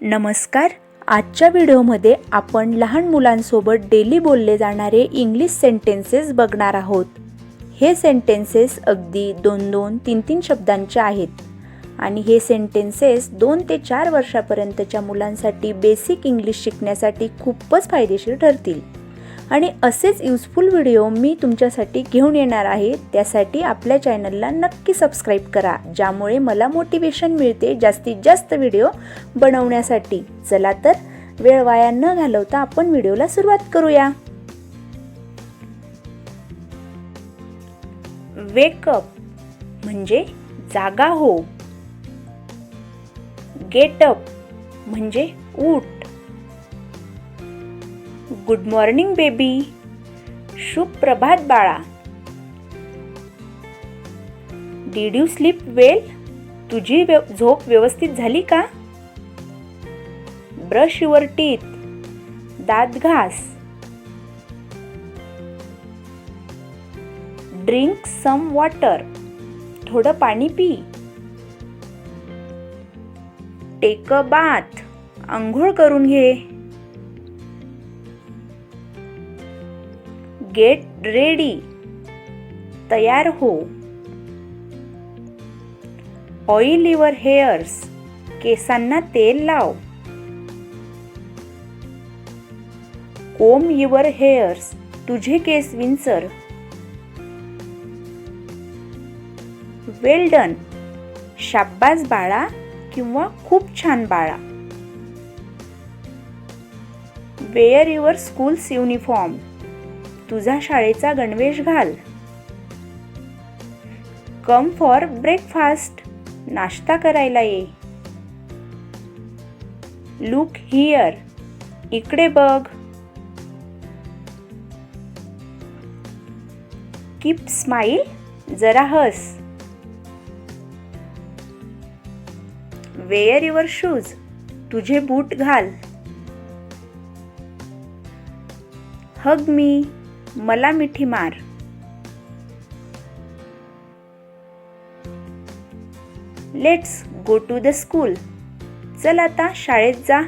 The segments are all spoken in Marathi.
नमस्कार. आजच्या व्हिडिओमध्ये आपण लहान मुलांसोबत डेली बोलले जाणारे इंग्लिश सेंटेन्सेस बघणार आहोत. हे सेंटेन्सेस अगदी दोन दोन तीन तीन शब्दांचे आहेत. आणि हे सेंटेन्सेस दोन ते चार वर्षापर्यंतच्या मुलांसाठी बेसिक इंग्लिश शिकण्यासाठी खूपच फायदेशीर ठरतील. आणि असेच युजफुल व्हिडिओ मी तुमच्यासाठी घेऊन येणार आहे. त्यासाठी आपल्या चॅनलला नक्की सबस्क्राईब करा ज्यामुळे मला मोटिवेशन मिळते जास्तीत जास्त व्हिडिओ बनवण्यासाठी. चला तर वेळ वाया न घालवता आपण व्हिडिओला सुरुवात करूया. वेकअप म्हणजे जागा हो. गेटअप म्हणजे उठ. Good morning baby. शुभ प्रभात बाळा. डीड यू स्लीप वेल तुझी झोप व्यवस्थित झाली का? ब्रश युअर टीथ दात घास. ड्रिंक सम वॉटर थोडं पाणी पी. टेक अ बाथ आंघोळ करून घे. Get ready. तयार हो. Oil your hairs. केसांना तेल लाव. Comb your hairs. तुझे केस विंचर. वेल डन. शाब्बास बाळा किंवा खूप छान बाळा. Wear your schools uniform. तुझा शाळेचा गणवेश घाल. Come for breakfast. नाश्ता करायला ये. Look here. इकडे बघ. कीप स्माईल जरा हस. Wear your shoes. तुझे बूट घाल. हग मी. मला मिठी मार. Let's go to the school चल आता शाळेत जा.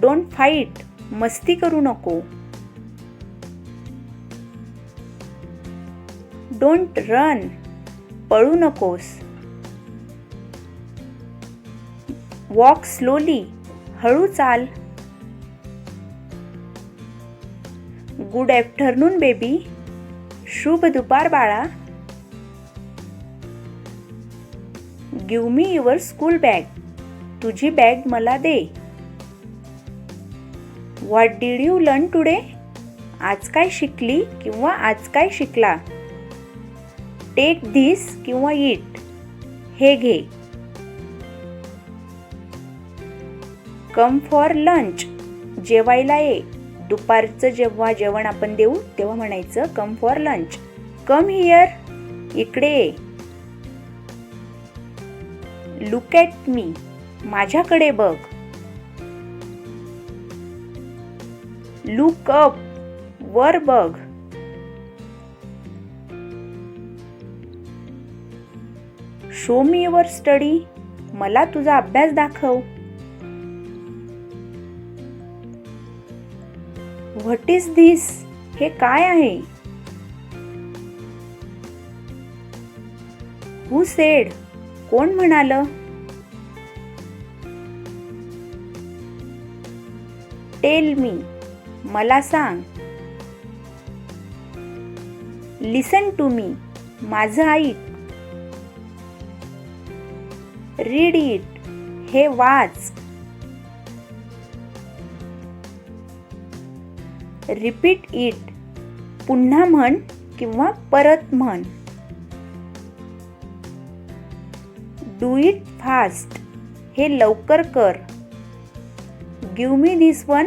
डोंट फाईट मस्ती करू नको. डोंट रन पळू नकोस. वॉक स्लोली हळू चाल. Good afternoon baby. शुभ दुपार बाळा. Give me your school bag तुझी बॅग मला दे. What did you learn today आज काय शिकली किंवा आज काय शिकला? टेक धीस किंवा इट हे घे. कम फॉर लंच जेवायला ये. दुपारचं जेव्हा जेवण आपण देऊ तेव्हा म्हणायचं come for lunch come here इकडे लुक ॲट मी माझ्याकडे बघ. लुक अप वर बघ. शो मी युअर स्टडी मला तुझा अभ्यास दाखव. व्हॉट इज धिस हे काय आहे? हु सेड कोण म्हणाल? टेल मी मला सांग. लिसन टू मी माझं ऐक. रीड इट हे वाच. Repeat it. पुन्हा म्हण किंवा परत म्हण. Do it fast. हे लवकर कर. गिव मी धिस वन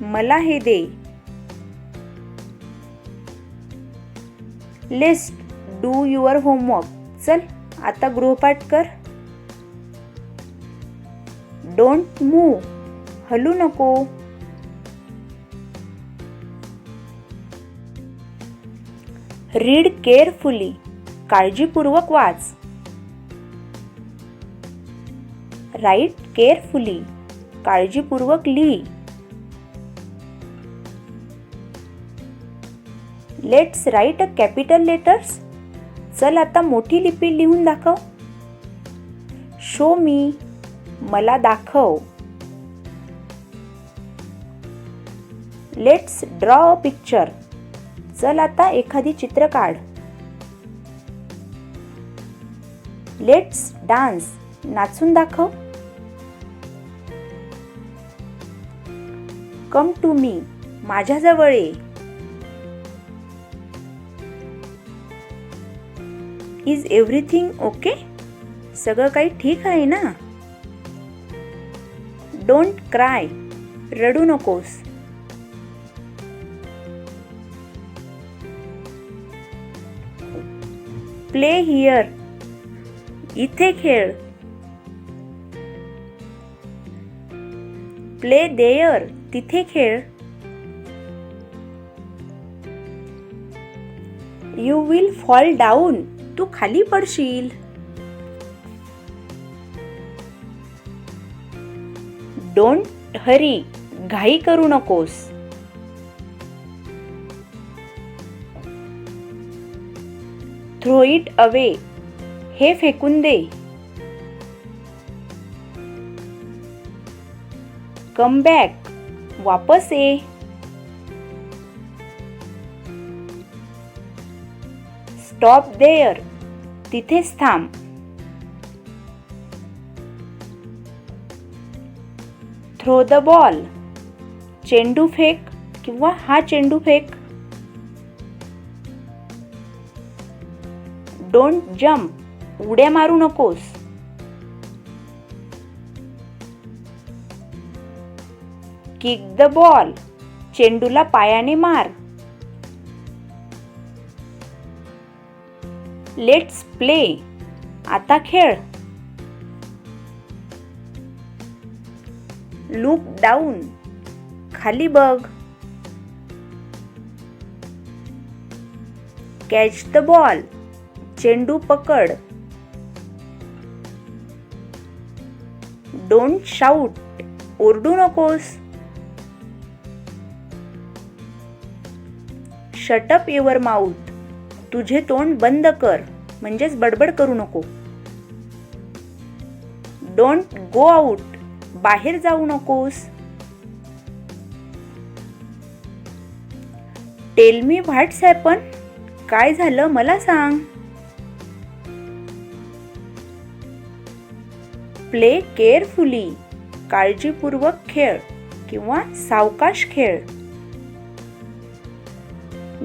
मला हे दे. List do your homework. चल आता गृहपाठ कर. डोंट मूव हलू नको. Read carefully. काळजीपूर्वक वाच. Write carefully. काळजीपूर्वक लिही. Let's write a capital letters. चल आता मोठी लिपी लिहून दाखव. Show me. मला दाखव. Let's draw a picture. चल आता एखादी चित्र काढ. लेट्स डान्स नाचून दाखव. कम टू मी माझ्याजवळ ये. इज एव्हरीथिंग ओके सगळं काही ठीक आहे ना? डोंट क्राय रडू नकोस. Play here. इथे खेळ. प्ले देयर तिथे खेळ. यू विल फॉल डाऊन तू खाली पडशील. डोंट हरी घाई करू नकोस. थ्रो इट अवे हे फेकून दे. कम बॅक वापस ये. स्टॉप देअर तिथेच थांब. थ्रो द बॉल चेंडू फेक किंवा हा चेंडू फेक. डोंट जम्प उड्या मारू नकोस. Kick the ball. चेंडूला पायाने मार. Let's play. आता खेळ. Look down. खाली बघ. Catch the ball. चेंडू पकड. डोंट शाऊट ओरडू नकोस. शटअप युअर माउथ तुझे तोंड बंद कर. म्हणजेच बडबड करू नको. डोंट गो आउट बाहेर जाऊ नकोस. टेल मी व्हॉट्स हॅपन काय झालं? मला सांग. प्ले केअरफुली काळजीपूर्वक खेळ किंवा सावकाश खेळ.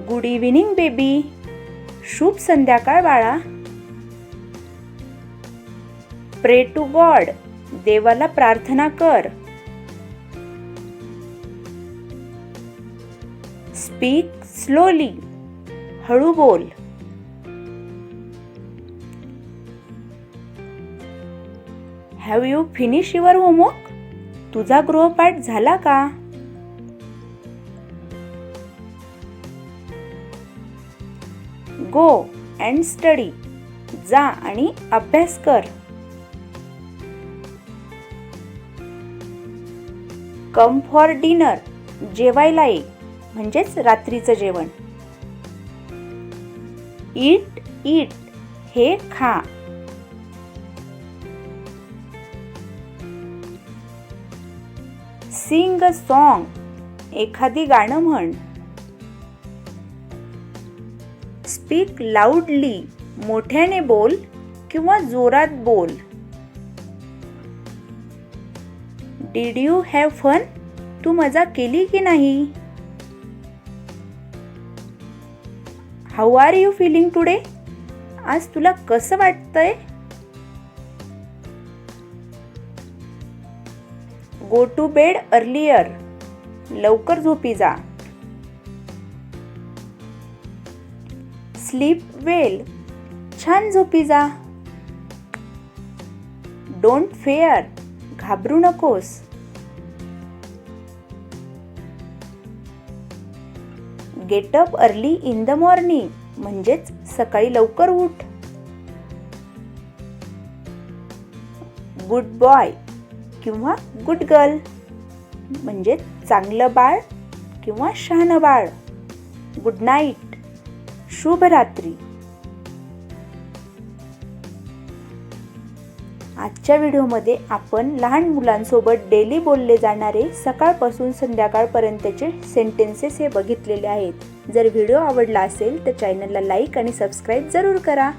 Good evening baby. शुभ संध्याकाळ बाळा. प्रे टू गॉड देवाला प्रार्थना कर. स्पीक स्लोली हळू बोल. Have you finish your homework तुझा गृहपाठ झाला का? गो अँड स्टडी जा आणि अभ्यास कर. कम फॉर डिनर जेवायला ये. म्हणजेच रात्रीचं जेवण. इट इट हे खा. Sing a song. एखादी गाणं म्हण. स्पीक लाऊडली मोठ्याने बोल किंवा जोरात बोल. डीड यू हॅव फन तू मजा केली की नाही? How are you feeling today आज तुला कसं वाटतंय? गो टू बेड अर्लियर लवकर झोपी जा. स्लीप वेल छान झोपी जा. डोंट फेअर घाबरू नकोस. Get up early in the morning म्हणजेच सकाळी लवकर उठ. गुड बॉय किंवा गुड गर्ल म्हणजे चांगलं बाळ किंवा शहाणं बाळ. गुड नाईट शुभरात्री. आजच्या व्हिडिओमध्ये आपण लहान मुलांसोबत डेली बोलले जाणारे सकाळपासून संध्याकाळपर्यंतचे सेंटेन्सेस हे बघितलेले आहेत. जर व्हिडिओ आवडला असेल तर चॅनलला लाईक आणि सबस्क्राईब जरूर करा.